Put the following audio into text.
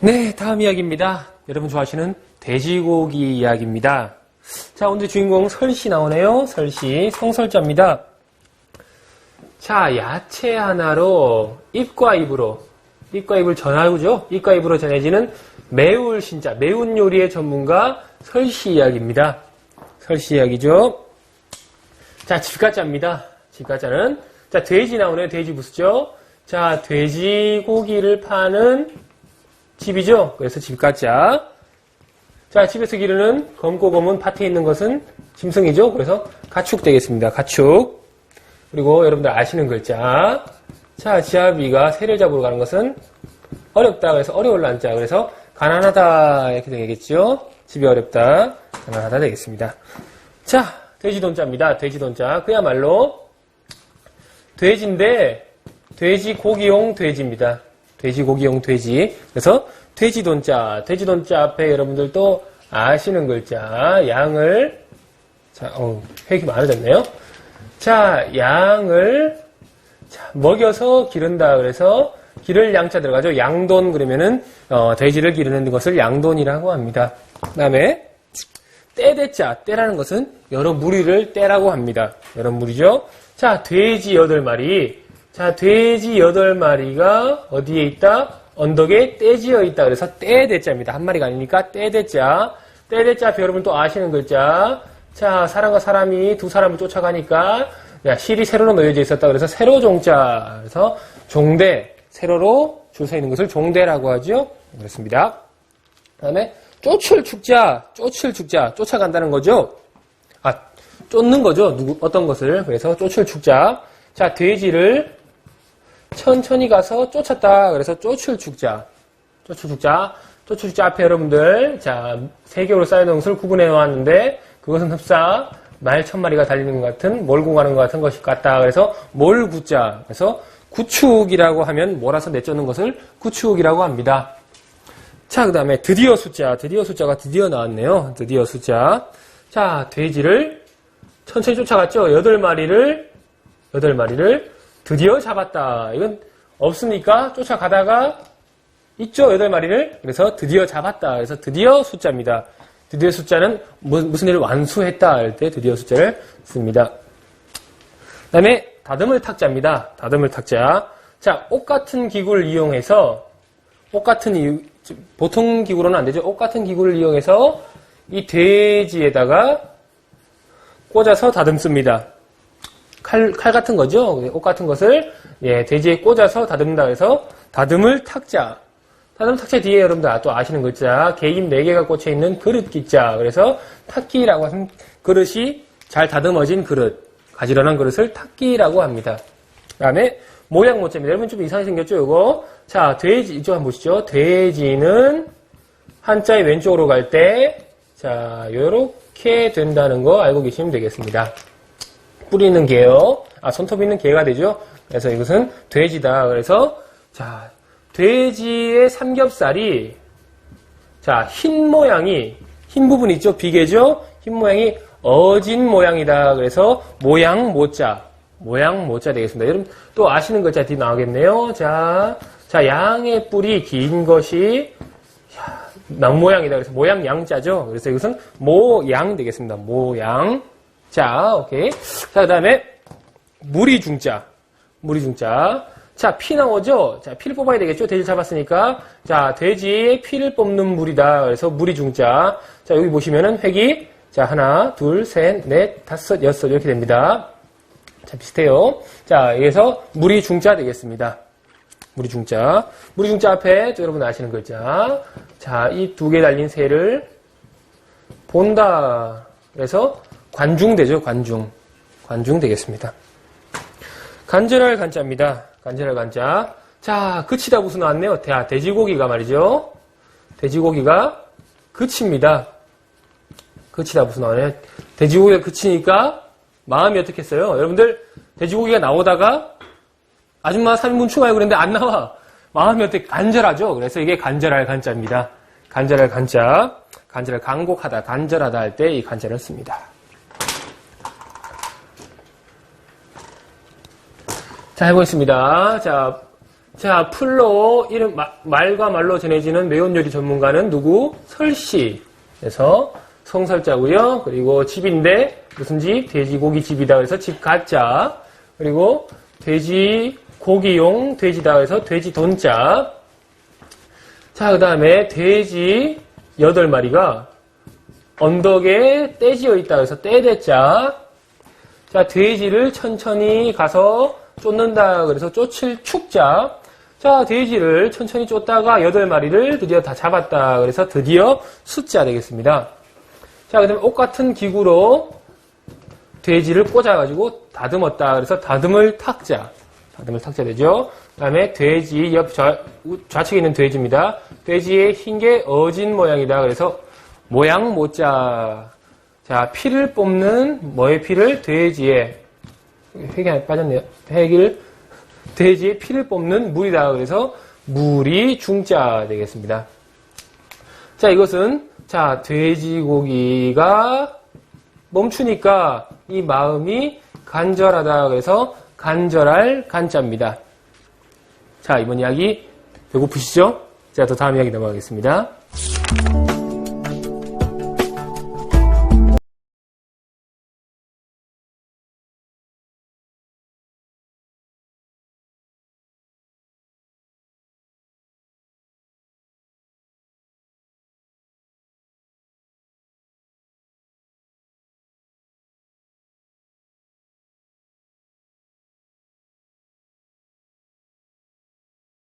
네, 다음 이야기입니다. 여러분 좋아하시는 돼지고기 이야기입니다. 자, 오늘 주인공 설씨 나오네요. 설씨, 성설자입니다. 자, 야채 하나로 입과 입으로, 입과 입을 전하고죠. 입과 입으로 전해지는 매울 신자, 매운 요리의 전문가 설씨 이야기입니다. 설씨 이야기죠. 자, 집가자입니다. 집가자는, 자, 돼지 나오네요. 돼지 부수죠. 자, 돼지고기를 파는 집이죠. 그래서 집가자. 자, 집에서 기르는 검고 검은 밭에 있는 것은 짐승이죠. 그래서 가축 되겠습니다. 가축. 그리고 여러분들 아시는 글자. 자, 지아비가 새를 잡으러 가는 것은 어렵다. 그래서 어려울 난자. 그래서 가난하다. 이렇게 되겠죠. 집이 어렵다. 가난하다 되겠습니다. 자, 돼지돈자입니다. 돼지돈자. 그야말로 돼지인데 돼지 고기용 돼지입니다. 돼지고기용 돼지. 그래서 돼지돈자. 돼지돈자 앞에 여러분들 또 아시는 글자. 양을 자, 어, 획이 많아졌네요. 자, 양을 자, 먹여서 기른다. 그래서 기를 양자 들어가죠. 양돈 그러면은 어, 돼지를 기르는 것을 양돈이라고 합니다. 그다음에 떼대자. 떼라는 것은 여러 무리를 떼라고 합니다. 여러 무리죠. 자, 돼지 여덟 마리. 자, 돼지 여덟 마리가 어디에 있다? 언덕에 떼지어 있다. 그래서 떼대자입니다. 한 마리가 아니니까 떼대자. 떼대자 여러분 또 아시는 글자. 자, 사람과 사람이 두 사람을 쫓아가니까 야, 실이 세로로 놓여져 있었다. 그래서 세로 종자. 그래서 종대. 세로로 줄 서 있는 것을 종대라고 하죠. 그렇습니다. 그 다음에 쫓을 축자. 쫓을 축자. 쫓아간다는 거죠. 아, 쫓는 거죠. 누구, 어떤 것을. 그래서 쫓을 축자. 자, 돼지를 천천히 가서 쫓았다. 그래서 쫓을 축자. 쫓을 축자. 쫓을 축자 앞에 여러분들, 자, 세 개로 쌓여놓은 것을 구분해 놓았는데, 그것은 흡사, 말 천 마리가 달리는 것 같은, 몰고 가는 것 같은 것이 같다. 그래서 몰 구자. 그래서 구축이라고 하면 몰아서 내쫓는 것을 구축이라고 합니다. 자, 그 다음에 드디어 숫자. 드디어 숫자가 드디어 나왔네요. 드디어 숫자. 자, 돼지를 천천히 쫓아갔죠. 여덟 마리를, 여덟 마리를 드디어 잡았다. 이건 없으니까 쫓아가다가 있죠. 여덟 마리를. 그래서 드디어 잡았다. 그래서 드디어 숫자입니다. 드디어 숫자는 무- 무슨 일을 완수했다 할 때 드디어 숫자를 씁니다. 그 다음에 다듬을 탁자입니다. 다듬을 탁자. 자, 옷 같은 기구를 이용해서 옷 같은 이- 보통 기구로는 안 되죠. 옷 같은 기구를 이용해서 이 돼지에다가 꽂아서 다듬습니다. 칼, 칼 같은 거죠. 옷 같은 것을 예, 돼지에 꽂아서 다듬는다 해서 다듬을 탁자. 다듬을 탁자 뒤에 여러분들 또 아시는 글자 개입 4개가 꽂혀 있는 그릇 기자. 그래서 탁기라고 하면 그릇이 잘 다듬어진 그릇. 가지런한 그릇을 탁기라고 합니다. 그 다음에 모양 모자입니다. 여러분 좀 이상하게 생겼죠, 이거? 자, 돼지, 이쪽 한번 보시죠. 돼지는 한자의 왼쪽으로 갈 때, 자, 요렇게 된다는 거 알고 계시면 되겠습니다. 뿌리 있는 개요. 아, 손톱 있는 개가 되죠. 그래서 이것은 돼지다. 그래서, 자, 돼지의 삼겹살이, 자, 흰 모양이, 흰 부분 있죠? 비계죠? 흰 모양이 어진 모양이다. 그래서 모양 모자. 모양 모자 되겠습니다. 여러분 또 아시는 글자 뒤 나오겠네요. 자, 자, 양의 뿔이 긴 것이 양 모양이다. 그래서 모양 양자죠. 그래서 이것은 모양 되겠습니다. 모양. 자, 오케이. 자, 그 다음에 무리 중자. 무리 중자. 자, 피 나오죠? 자, 피를 뽑아야 되겠죠? 돼지 잡았으니까. 자, 돼지의 피를 뽑는 물이다. 그래서 무리 중자. 자, 여기 보시면은 획이, 자, 하나, 둘, 셋, 넷, 다섯, 여섯, 이렇게 됩니다. 자, 비슷해요. 자, 여기서 무리 중자 되겠습니다. 무리 중자. 무리 중자 앞에 또 여러분 아시는 글자. 자, 이 두 개 달린 새를 본다. 그래서 관중 되죠, 관중. 관중 되겠습니다. 간절할 간자입니다. 간절할 간자. 자, 그치다 무슨 나왔네요. 대, 돼지고기가 말이죠. 돼지고기가 그칩니다. 그치다 무슨 나오네. 돼지고기가 그치니까 마음이 어떻겠어요? 여러분들 돼지고기가 나오다가 아줌마 3인분 추가해 그랬는데 안 나와. 마음이 어떻게 간절하죠? 그래서 이게 간절할 간자입니다. 간절할 간자. 간절할 간곡하다, 간절하다 할 때 이 간자를 씁니다. 자, 해보겠습니다. 자, 자, 풀로 이름 마- 말과 말로 전해지는 매운 요리 전문가는 누구? 설씨. 그래서 성설자고요. 그리고 집인데 무슨 집? 돼지고기 집이다 그래서 집 가짜. 그리고 돼지 고기용 돼지다 그래서 돼지 돈자. 자, 그 다음에 돼지 여덟 마리가 언덕에 떼지어 있다 그래서 떼대자. 자, 돼지를 천천히 가서 쫓는다. 그래서 쫓을 축자. 자, 돼지를 천천히 쫓다가 여덟 마리를 드디어 다 잡았다. 그래서 드디어 숫자 되겠습니다. 자, 그 다음에 옷 같은 기구로 돼지를 꽂아가지고 다듬었다. 그래서 다듬을 탁자. 다듬을 탁자 되죠. 그 다음에 돼지, 옆 좌, 우- 좌측에 있는 돼지입니다. 돼지의 흰 게 어진 모양이다. 그래서 모양 모자. 자, 피를 뽑는 뭐의 피를? 돼지의 하나 빠졌네요. 획을 돼지의 피를 뽑는 물이다. 그래서 물이 중자 되겠습니다. 자, 이것은 자, 돼지고기가 멈추니까 이 마음이 간절하다. 그래서 간절할 간자입니다. 자, 이번 이야기 배고프시죠? 자, 또 다음 이야기 넘어가겠습니다.